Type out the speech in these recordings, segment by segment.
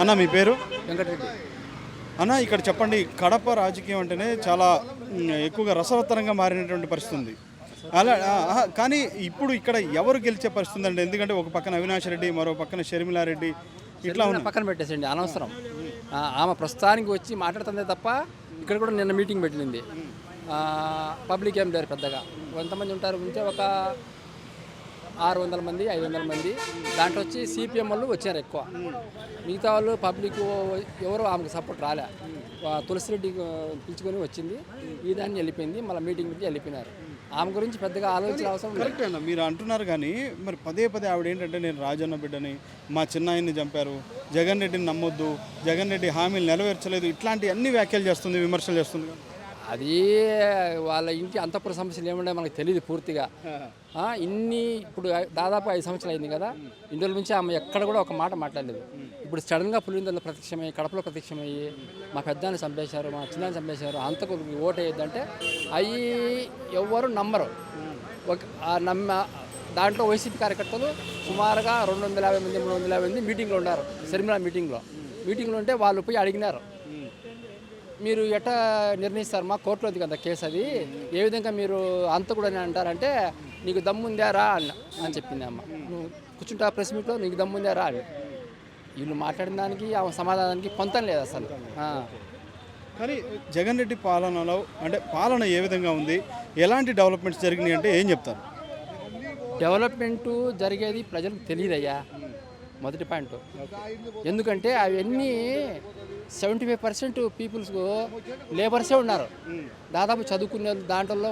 అన్న మీ పేరు? వెంకటరెడ్డి. అన్న ఇక్కడ చెప్పండి కడప రాజకీయం అంటేనే చాలా ఎక్కువగా రసవత్తరంగా మారినటువంటి పరిస్థితి ఉంది. అలా కానీ ఇప్పుడు ఇక్కడ ఎవరు గెలిచే పరిస్థితి ఉందండి? ఎందుకంటే ఒక పక్కన అవినాష్ రెడ్డి మరో పక్కన షర్మిలారెడ్డి ఇట్లా పక్కన పెట్టేసండి అనవసరం. ఆమె ప్రస్తుతానికి వచ్చి మాట్లాడుతుందే తప్ప ఇక్కడ కూడా నిన్న మీటింగ్ పెట్టింది. పబ్లిక్ ఏం లేరు పెద్దగా. ఎంతమంది ఉంటారు ఉంటే ఒక ఆరు వందల మంది ఐదు వందల మంది. దాంట్లో వచ్చి సిపిఎం వాళ్ళు వచ్చారు ఎక్కువ. మిగతా వాళ్ళు పబ్లిక్ ఎవరు ఆమెకు సపోర్ట్ రాలే. తులసిరెడ్డి పిలుచుకొని వచ్చింది. ఈ దాన్ని వెళ్ళిపోయింది. మళ్ళీ మీటింగ్ పెట్టి వెళ్ళిపోయినారు. ఆమె గురించి పెద్దగా ఆలోచన అవసరం లేదు. కరెక్ట్ అన్న. మీరు అంటున్నారు కానీ మరి పదే పదే ఆవిడ ఏంటంటే నేను రాజన్న బిడ్డని మా చిన్నాయన్ని చంపారు. జగన్ రెడ్డిని నమ్మొద్దు. జగన్ రెడ్డి హామీలు నెరవేర్చలేదు. ఇట్లాంటి అన్ని వ్యాఖ్యలు చేస్తుంది విమర్శలు చేస్తుంది. అది వాళ్ళ ఇంటి అంతఃపుర సమస్యలు ఏముండే మనకు తెలియదు పూర్తిగా. ఇన్ని ఇప్పుడు దాదాపు ఐదు సంవత్సరాలు అయింది కదా. ఇందులో నుంచి ఆమె ఎక్కడ కూడా ఒక మాట మాట్లాడలేదు. ఇప్పుడు సడన్గా పులిందల్లో ప్రత్యక్షమయ్యి కడపలో ప్రత్యక్షమయ్యి మా పెద్దాన్ని చంపేశారు మా చిన్నాన్ని చంపేశారు అంతకు ఓటు వేయద్దంటే అవి ఎవ్వరు నమ్మరు. ఒక ఆ నమ్మ దాంట్లో వైసీపీ కార్యకర్తలు సుమారుగా రెండు వందల యాభై మంది మూడు వందల యాభై మంది మీటింగ్లో ఉన్నారు. శర్మిల మీటింగ్లో. మీటింగ్లో ఉంటే వాళ్ళు పోయి అడిగినారు. మీరు ఎట్లా నిర్ణయిస్తారు మా కోర్టులో ఉంది కదా కేసు అది. ఏ విధంగా మీరు అంత కూడా అంటారంటే నీకు దమ్ముందా రా అన్న అని చెప్పింది అమ్మ. నువ్వు కూర్చుంటా ప్రెస్ మీట్లో నీకు దమ్ముందా రా అని. వీళ్ళు మాట్లాడిన దానికి ఆ సమాధానానికి పొంతం లేదు అసలు. కానీ జగన్ రెడ్డి పాలనలో అంటే పాలన ఏ విధంగా ఉంది? ఎలాంటి డెవలప్మెంట్స్ జరిగినాయి అంటే ఏం చెప్తారు? డెవలప్మెంటు జరిగేది ప్రజలకు తెలియదయ్యా. మొదటి పాయింట్. ఎందుకంటే అవన్నీ సెవెంటీ ఫైవ్ పర్సెంట్ పీపుల్స్ లేబర్సే ఉన్నారు. దాదాపు చదువుకునే దాంట్లో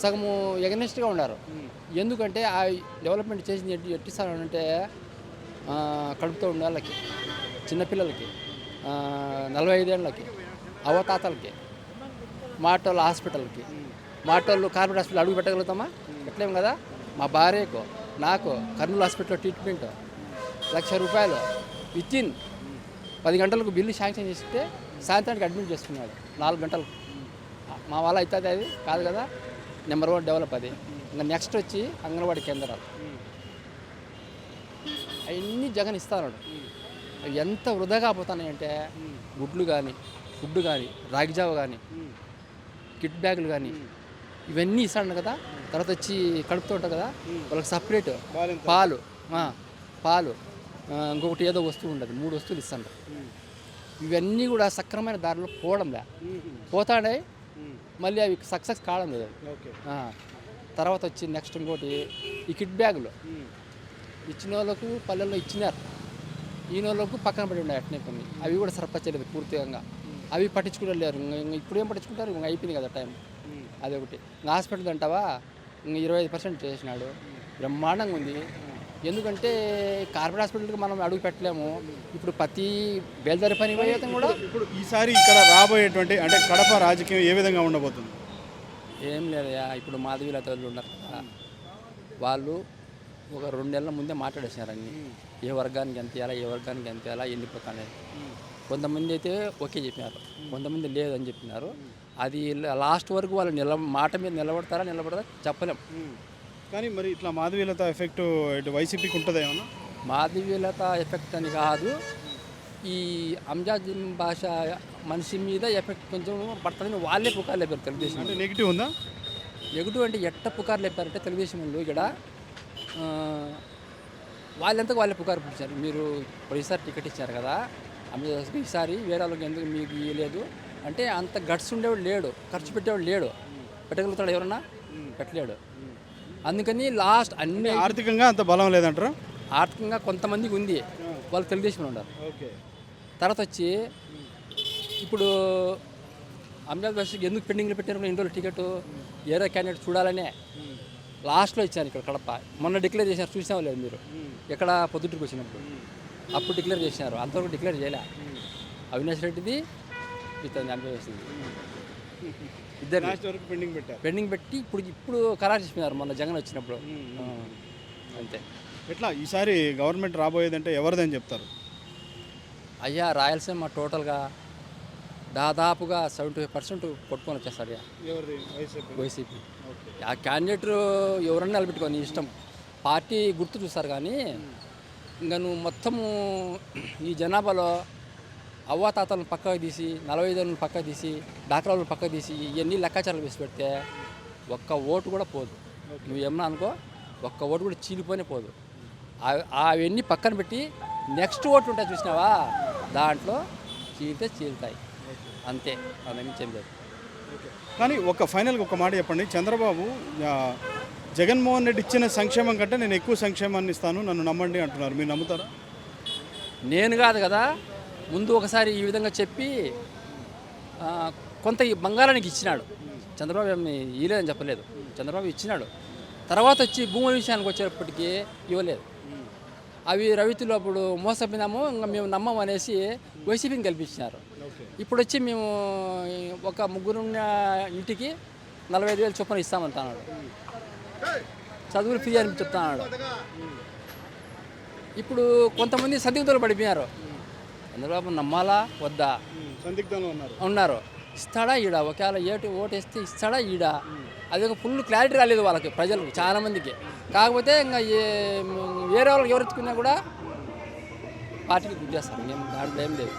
సగము ఎగనెస్ట్గా ఉన్నారు ఎందుకంటే ఆ డెవలప్మెంట్ చేసింది ఎట్టి ఎట్టిస్తానంటే కడుపుతో ఉన్న వాళ్ళకి చిన్నపిల్లలకి నలభై ఐదేళ్ళకి అవతాతలకి మాటోళ్ళ హాస్పిటల్కి మాటోళ్ళు కార్పొరేట్ హాస్పిటల్ అడుగు పెట్టగలుగుతామా? పెట్టలేం కదా? మా భార్యకు నాకు కర్నూలు హాస్పిటల్లో ట్రీట్మెంట్ లక్ష రూపాయలు విత్ ఇన్ పది గంటలకు బిల్లు శాంక్షన్ చేస్తే సాయంత్రానికి అడ్మిట్ చేసుకున్నాడు నాలుగు గంటలకు. మా వాళ్ళ అవుతుంది అది? కాదు కదా? నెంబర్ వన్ డెవలప్ అది. ఇంకా నెక్స్ట్ వచ్చి అంగన్వాడీ కేంద్రాలు. అవన్నీ జగన్ ఇస్తాడు అవి ఎంత వృధాగా పోతున్నాయంటే గుడ్లు కానీ ఫుడ్ కానీ రాగిజావ కానీ కిట్ బ్యాగులు కానీ ఇవన్నీ ఇస్తాడు కదా. తర్వాత వచ్చి కడుపుతూ ఉంటారు కదా. వాళ్ళకి సపరేట్ పాలు పాలు ఇంకొకటి ఏదో వస్తువు ఉండదు. మూడు వస్తువులు ఇస్తాడు. ఇవన్నీ కూడా సక్రమైన దారిలో పోవడంలే. పోతాడే మళ్ళీ అవి సక్సెస్ కావడం లేదు. తర్వాత వచ్చి నెక్స్ట్ ఇంకోటి ఈ కిట్ బ్యాగులు. ఇచ్చిన వాళ్ళకు పల్లెల్లో ఇచ్చినారు. ఈ వాళ్ళకు పక్కన పడి ఉన్నాయి అట్నే కొన్ని. అవి కూడా సరిపచ్చలేదు పూర్తిగా. అవి పట్టించుకుంటారు లేరు. ఇంక- ఇంక ఇప్పుడు ఏం పట్టించుకుంటారు? ఇంక అయిపోయింది కదా టైం. అదొకటి. ఇంకా హాస్పిటల్ అంటావా? ఇంక ఇరవై ఐదు పర్సెంట్ చేసినాడు. బ్రహ్మాండంగా ఉంది. ఎందుకంటే కార్పొరేట్ హాస్పిటల్కి మనం అడుగు పెట్టలేము. ఇప్పుడు ప్రతి బేల్దారి పని పోయేతం కూడా ఇప్పుడు ఈసారి ఇక్కడ రాబోయేటువంటి అంటే కడప రాజకీయం ఏ విధంగా ఉండబోతుంది? ఏం లేదయ్యా ఇప్పుడు మాధవీల తల్లి ఉన్నారు కదా. వాళ్ళు ఒక రెండు నెలల ముందే మాట్లాడేసినారు అన్ని. ఏ వర్గానికి ఎంత ఇవ్వాలా ఏ వర్గానికి ఎంత ఇవ్వాలా వెళ్ళిపోతానే కొంతమంది అయితే ఓకే చెప్పినారు. కొంతమంది లేదని చెప్పినారు. అది లాస్ట్ వరకు వాళ్ళు నిల మాట మీద నిలబడతారా నిలబడతారా చెప్పలేం. కానీ మరి ఇట్లా మాధవీలత ఎఫెక్ట్ ఇటు వైసీపీకి ఉంటుంది ఏమన్నా? మాధవీలత ఎఫెక్ట్ అని కాదు. ఈ అంజాద్ భాష మనిషి మీద ఎఫెక్ట్ కొంచెం పడుతుందని వాళ్ళే పుకారు లేపారు తెలుగుదేశం అంటే నెగిటివ్ ఉందా? ఎగుడు అంటే ఎట్ట పుకారు లేపారంటే తెలుగుదేశం వాళ్ళు ఇక్కడ వాళ్ళంతకు వాళ్ళే పుకారు పిలిచారు మీరు ఈసారి టికెట్ ఇచ్చారు కదా అమ్మ ఈసారి వేరే వాళ్ళకి ఎందుకు మీకు ఇవ్వలేదు అంటే అంత గట్స్ ఉండేవాడు లేడు ఖర్చు పెట్టేవాడు లేడు. పెట్టగలుగుతాడు ఎవరన్నా? పెట్టలేడు. అందుకని లాస్ట్ అన్ని ఆర్థికంగా అంత బలం లేదంటారా? ఆర్థికంగా కొంతమందికి ఉంది. వాళ్ళు తెలుగుదేశంలో ఉన్నారు. ఓకే. తర్వాత వచ్చి ఇప్పుడు అమరావతి బస్సుకి ఎందుకు పెండింగ్లో పెట్టారు ఎన్ని రోజులు టికెట్ ఏదో క్యాండిడేట్ చూడాలనే లాస్ట్లో ఇచ్చాను ఇక్కడ కడప. మొన్న డిక్లేర్ చేశారు. చూసాం లేదు మీరు. ఎక్కడ? పొద్దుటికి వచ్చినప్పుడు. అప్పుడు డిక్లేర్ చేసినారు. అంతవరకు డిక్లేర్ చేయలే. అవినాష్ రెడ్డిది ఇతను చంపేసింది ఇద్దరు లాస్ట్ వరకు పెండింగ్ పెట్టారు. పెండింగ్ పెట్టి ఇప్పుడు ఇప్పుడు ఖరారు చేసినారు మొన్న జగన్ వచ్చినప్పుడు. అంతే. ఎట్లా? ఈసారి గవర్నమెంట్ రాబోయేదంటే ఎవరిదని చెప్తారు? అయ్యా రాయలసీమ టోటల్గా దాదాపుగా సెవెంటీ ఫైవ్ పర్సెంట్ కొట్టుకొని వచ్చేస్తారు వైసీపీ. ఆ క్యాండిడేట్ ఎవరన్నా నిలబెట్టుకొని ఇష్టం. పార్టీ గుర్తు చూస్తారు కానీ ఇంకా నువ్వు మొత్తము ఈ జనాభాలో అవ్వాతాతలను పక్కకు తీసి నలభై ఐదు పక్కకు తీసి డాక్టర్లను పక్కకు తీసి ఇవన్నీ లెక్కాచారాలు వేసి పెడితే ఒక్క ఓటు కూడా పోదు నువ్వు ఏమన్నా అనుకో ఒక్క ఓటు కూడా చీలిపోనే పోదు అవి- అవన్నీ పక్కన పెట్టి నెక్స్ట్ ఓట్లు ఉంటాయి చూసినావా దాంట్లో చీలితే చీలుతాయి అంతే అదేమి చెందలేదు కానీ ఒక ఫైనల్గా ఒక మాట చెప్పండి చంద్రబాబు జగన్మోహన్ రెడ్డి ఇచ్చిన సంక్షేమం కంటే నేను ఎక్కువ సంక్షేమాన్ని ఇస్తాను నన్ను నమ్మండి అంటున్నారు మీరు నమ్ముతారా నేను కాదు కదా ముందు ఒకసారి ఈ విధంగా చెప్పి కొంత ఈ బంగారానికి ఇచ్చినాడు. చంద్రబాబు ఏమి ఇవ్వలేదని చెప్పలేదు. చంద్రబాబు ఇచ్చినాడు. తర్వాత వచ్చి భూముల విషయానికి వచ్చేటప్పటికి ఇవ్వలేదు. అవి రవితులు అప్పుడు మోసపోయినాము ఇంకా మేము నమ్మం అనేసి వైసీపీని కల్పించినారు ఇప్పుడు వచ్చి మేము ఒక ముగ్గురు ఇంటికి నలభై ఐదు వేలు చొప్పున ఇస్తామంటున్నాడు. చదువులు ఫ్రీ అని చెప్తున్నాడు. ఇప్పుడు కొంతమంది సందిగ్ధులు పడిపోయారు చంద్రబాబు నమ్మాలా? వద్దా? సందిగ్ధంలో ఉన్నారు. ఉన్నారు. ఇస్తాడా ఈడ? ఒకవేళ ఏటు ఓటు వేస్తే ఇస్తాడా ఈడ? అది ఒక ఫుల్ క్లారిటీ రాలేదు వాళ్ళకి ప్రజలకు చాలా మందికి కాకపోతే ఇంకా ఏ- వేరే వాళ్ళకి ఎవరు ఎత్తుకున్నా కూడా పార్టీకి గుర్తేస్తారు ఏం దాంట్లో ఏం లేదు.